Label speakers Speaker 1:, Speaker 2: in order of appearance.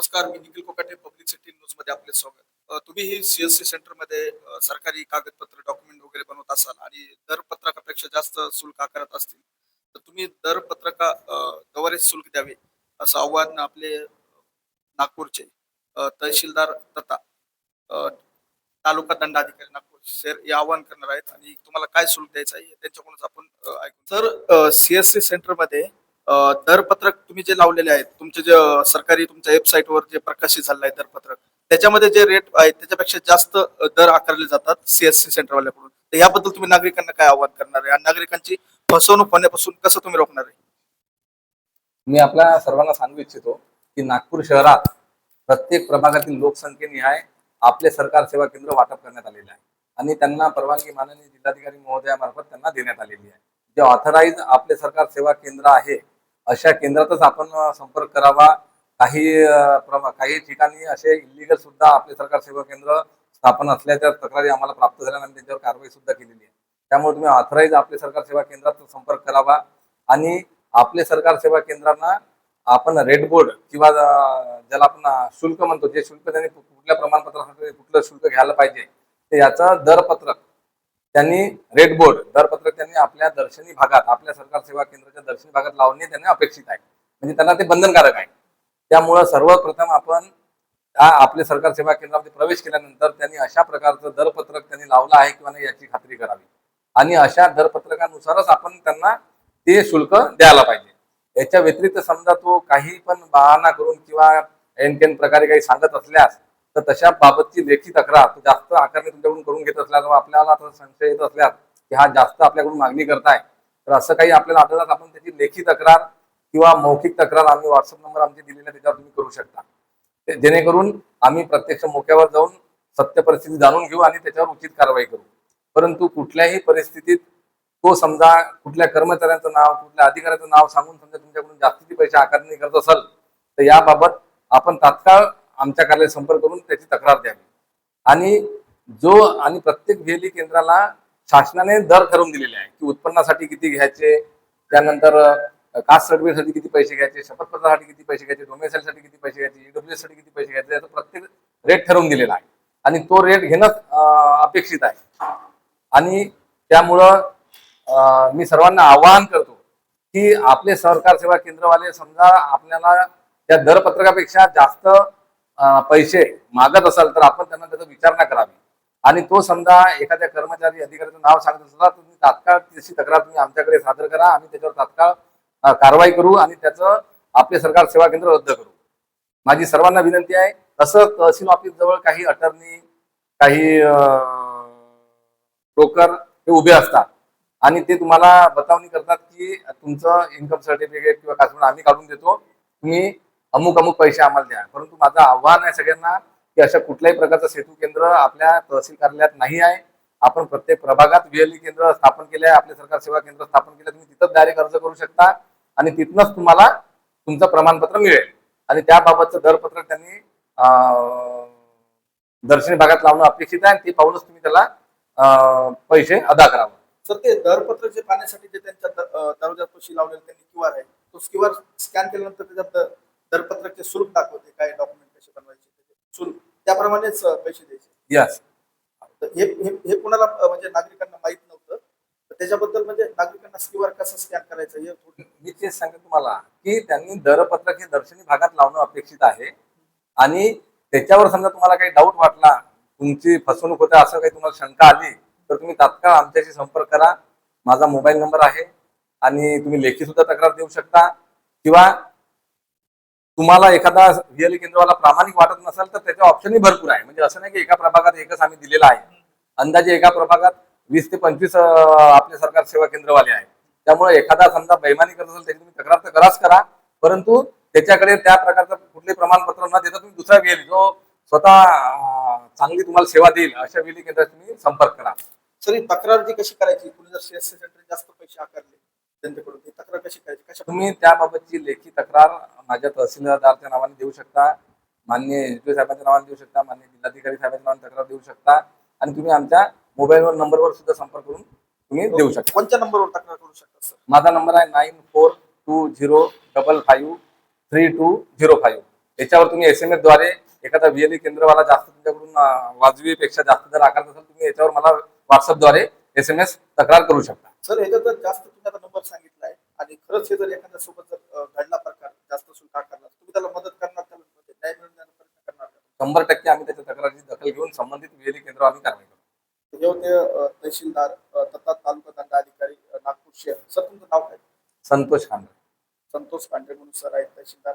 Speaker 1: नमस्कार मी Nikhil Kokate public city न्यूजमध्ये आपले स्वागत. तुम्ही ही सीएससी सेंटरमध्ये सरकारी कागदपत्र डॉक्युमेंट वगैरे बनवत असाल आणि दरपत्रकापेक्षा जास्त शुल्क आकारत असतील तर तुम्ही दर पत्रका द्वारे शुल्क द्यावे असं आव्हान आपले नागपूरचे तहसीलदार तथा तालुका दंडाधिकारी नागपूर शहर हे आवाहन करणार आहेत आणि तुम्हाला काय शुल्क द्यायचं आहे त्यांच्याकडूनच आपण ऐकू तर सीएससी सेंटरमध्ये दरपत्रक तुम्ही जे लावलेले आहेत तुमचे जे सरकारी तुमच्या वेबसाईटवर जे प्रकाशित झालेलं आहे दरपत्रक त्याच्यामध्ये जे रेट आहेत त्याच्यापेक्षा जास्त दर आकारले जातात सीएससी सेंटरवाल्याकडून तर याबद्दल तुम्ही नागरिकांना काय आव्हान करणार आहे? आणि नागरिकांची फसवणूक होण्यापासून कसं तुम्ही रोखणार आहे?
Speaker 2: मी आपल्या सर्वांना सांगू इच्छितो की नागपूर शहरात प्रत्येक प्रभागातील लोकसंख्येनिहाय आपले सरकार सेवा केंद्र वाटप करण्यात आलेले आहे. आणि त्यांना परवानगी माननीय जिल्हाधिकारी महोदयामार्फत त्यांना देण्यात आलेली आहे. जे ऑथराईज आपले सरकार सेवा केंद्र आहे अशा केंद्रातच आपण संपर्क करावा. काही प्रमा- काही ठिकाणी असे इलिगल सुद्धा आपले सरकार सेवा केंद्र स्थापन असल्याच्या तक्रारी आम्हाला प्राप्त झाल्या आणि त्यांच्यावर कारवाई सुद्धा केलेली आहे. त्यामुळे तुम्ही ऑथराईज आपले सरकार सेवा केंद्रात संपर्क करावा आणि आपले सरकार सेवा केंद्रांना आपण रेड बोर्ड किंवा ज्याला आपण शुल्क म्हणतो जे शुल्क त्यांनी कुठल्या प्रमाणपत्रासाठी कुठलं शुल्क घ्यायला पाहिजे ते याचं दरपत्रक त्यांनी रेड बोर्ड दरपत्रक त्यांनी आपल्या दर्शनी भागात आपल्या सरकार सेवा केंद्राच्या दर्शनी भागात लावणे त्यांनी अपेक्षित आहे. म्हणजे त्यांना ते बंधनकारक आहे. त्यामुळं सर्वप्रथम आपण आपले सरकार सेवा केंद्रामध्ये प्रवेश केल्यानंतर त्यांनी अशा प्रकारचं दरपत्रक त्यांनी लावलं आहे किंवा नाही याची खात्री करावी. आणि अशा दरपत्रकानुसारच आपण त्यांना ते शुल्क द्यायला पाहिजे. याच्या व्यतिरिक्त समजा तो काही पण बहाणा करून किंवा एन प्रकारे काही सांगत असल्यास तर तशा बाबतची लेखी तक्रार जास्त आकारणी तुमच्याकडून करून घेत असल्यास व आपल्याला आता संशय येत असल्यास की हा जास्त आपल्याकडून मागणी करताय तर असं काही आपल्याला आढळल्यास आपण त्याची लेखी तक्रार किंवा मौखिक तक्रार आम्ही व्हॉट्सअप नंबर आमचे दिलेले आहे, त्याच्यावर तुम्ही करू शकता. जेणेकरून आम्ही प्रत्यक्ष मोक्यावर जाऊन सत्य परिस्थिती जाणून घेऊ आणि त्याच्यावर उचित कारवाई करू. परंतु कुठल्याही परिस्थितीत तो समजा कुठल्या कर्मचाऱ्यांचं नाव कुठल्या अधिकाऱ्याचं नाव सांगून समजा तुमच्याकडून जास्तीची पैसे आकारणी करत असेल तर याबाबत आपण तात्काळ आमच्या कार्यालयात संपर्क करून त्याची तक्रार द्यावी. आणि जो आणि प्रत्येक व्हीएलई केंद्राला शासनाने दर ठरवून दिलेले आहे की उत्पन्नासाठी किती घ्यायचे त्यानंतर कास्ट सर्टिफिकेटसाठी किती पैसे घ्यायचे शपथपत्रासाठी किती पैसे घ्यायचे डोमेसाईलसाठी किती पैसे घ्यायचे ईडब्ल्यू साठी किती पैसे घ्यायचे याचा प्रत्येक रेट ठरवून दिलेला आहे. आणि तो रेट घेणं अपेक्षित आहे. आणि त्यामुळं मी सर्वांना आवाहन करतो की आपले सरकार सेवा केंद्रवाले समजा आपल्याला त्या दरपत्रकापेक्षा जास्त पैसे मागत असाल तर आपण त्यांना त्याचा विचारणा करावी. आणि तो समजा एखाद्या कर्मचारी अधिकाऱ्याचं नाव सांगत असला तुम्ही तात्काळ त्याची तक्रार तुम्ही आमच्याकडे सादर करा आम्ही त्याच्यावर तात्काळ कारवाई करू आणि त्याचं आपले सरकार सेवा केंद्र रद्द करू. माझी सर्वांना विनंती आहे तसं तहसील ऑफिस जवळ काही अटर्नी काही ब्रोकर हे उभे असतात. आणि ते तुम्हाला बतावणी करतात की तुमचं इन्कम सर्टिफिकेट किंवा कास्ट आम्ही काढून देतो. तुम्ही अमुक अमुक पैसे आम्हाला द्या. परंतु माझं आव्हान आहे सगळ्यांना की अशा कुठल्याही प्रकारचं सेतू केंद्र आपल्या तहसील कार्यालयात नाही आहे. आपण प्रत्येक प्रभागात व्हीएलई केंद्र स्थापन केले आहे. आपले सरकार सेवा केंद्र स्थापन केले तुम्ही तिथंच डायरेक्ट अर्ज करू शकता. आणि तिथनंच तुम्हाला तुमचं प्रमाणपत्र मिळेल. आणि त्याबाबतचं दरपत्रक त्यांनी दर्शनी भागात लावणं अपेक्षित आहे. आणि ते पाहूनच तुम्ही त्याला पैसे अदा करावं.
Speaker 1: सर ते दरपत्रक जे पाहण्यासाठी जे त्यांच्या द- दरवाजापाशी लावलेलं त्यांनी क्यू आर आहे तो क्यू आर स्कॅन केल्यानंतर त्याच्यात दरपत्रकचे शुल्क दाखवते काय डॉक्युमेंट कसे बनवायचे शुल्क त्याप्रमाणेच पैसे द्यायचे.
Speaker 2: यस
Speaker 1: हे हे कोणाला म्हणजे नागरिकांना माहीत नव्हतं. तर त्याच्याबद्दल म्हणजे नागरिकांना आर कसं स्कॅन करायचं हे
Speaker 2: मी तेच सांगतो तुम्हाला की त्यांनी दरपत्रक हे दर्शनी भागात लावणं अपेक्षित आहे. आणि त्याच्यावर समजा तुम्हाला काही डाऊट वाटला तुमची फसवणूक होते असं काही तुम्हाला शंका आली तर तुम्ही तात्काळ आमच्याशी संपर्क करा. माझा मोबाईल नंबर आहे. आणि तुम्ही लेखी सुद्धा तक्रार देऊ शकता. किंवा तुम्हाला एखादा व्हीएल केंद्रवाला प्रामाणिक वाटत नसेल तर त्याच्या ऑप्शनही भरपूर आहे. म्हणजे असं नाही की एका प्रभागात एकच आम्ही दिलेला आहे. अंदाजे एका प्रभागात वीस ते पंचवीस आपले सरकार सेवा केंद्रवाले आहेत. त्यामुळे एखादा समजा बैमानी करत असेल त्याची तुम्ही तक्रार तर कराच करा. परंतु त्याच्याकडे त्या प्रकारचं कुठले प्रमाणपत्र न देता तुम्ही दुसरा वेल जो स्वतः चांगली तुम्हाला सेवा देईल अशा वेली केंद्रात तुम्ही संपर्क करा.
Speaker 1: सर ही तक्रार जी कशी करायची? कुणी जर सीएससी सेंटर जास्त पैसे आकारले त्यांच्याकडून तक्रार कशी करायची? कशा
Speaker 2: तुम्ही त्याबाबतची लेखी तक्रार माझ्या तहसीलदारच्या नावाने देऊ शकता मान्य एसपी साहेबांच्या नावाने देऊ शकता मान्य जिल्हाधिकारी साहेबांच्या नावाने तक्रार देऊ शकता आणि तुम्ही आमच्या मोबाईलवर नंबरवर सुद्धा संपर्क करून तुम्ही देऊ शकता.
Speaker 1: कोणत्या नंबरवर तक्रार करू शकता सर?
Speaker 2: माझा नंबर आहे nine four two zero double five three two zero five. याच्यावर तुम्ही एस एम एसद्वारे एखादा व्हीएलई केंद्रवाला जास्त तुमच्याकडून वाजवीपेक्षा जास्त जर आकारत असेल तुम्ही याच्यावर मला व्हॉट्सअपद्वारे एस एम एस तक्रार करू शकता.
Speaker 1: सर ह्याच्यात जर जास्त तुम्ही आता नंबर सांगितला आहे आणि खरंच हे जर एखाद्या सोबत जर घडला प्रकार जास्त शुल्क आकारला तुम्ही त्याला मदत करणार त्याला म्हणजे न्याय मिळवण्याचा प्रयत्न करणार का?
Speaker 2: शंभर टक्के आम्ही त्याच्या तक्रारीची दखल घेऊन संबंधित व्हीएलई केंद्र आम्ही कारवाई करू
Speaker 1: होते अ, तहसीलदार तथा तालुका दंडाधिकारी नागपूर शहर सर तुमचं नाव काय?
Speaker 2: संतोष खांडे.
Speaker 1: संतोष पांढरे म्हणून सर आहेत तहसीलदार.